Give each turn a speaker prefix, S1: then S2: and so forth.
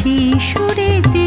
S1: বাতাসি সুরেতে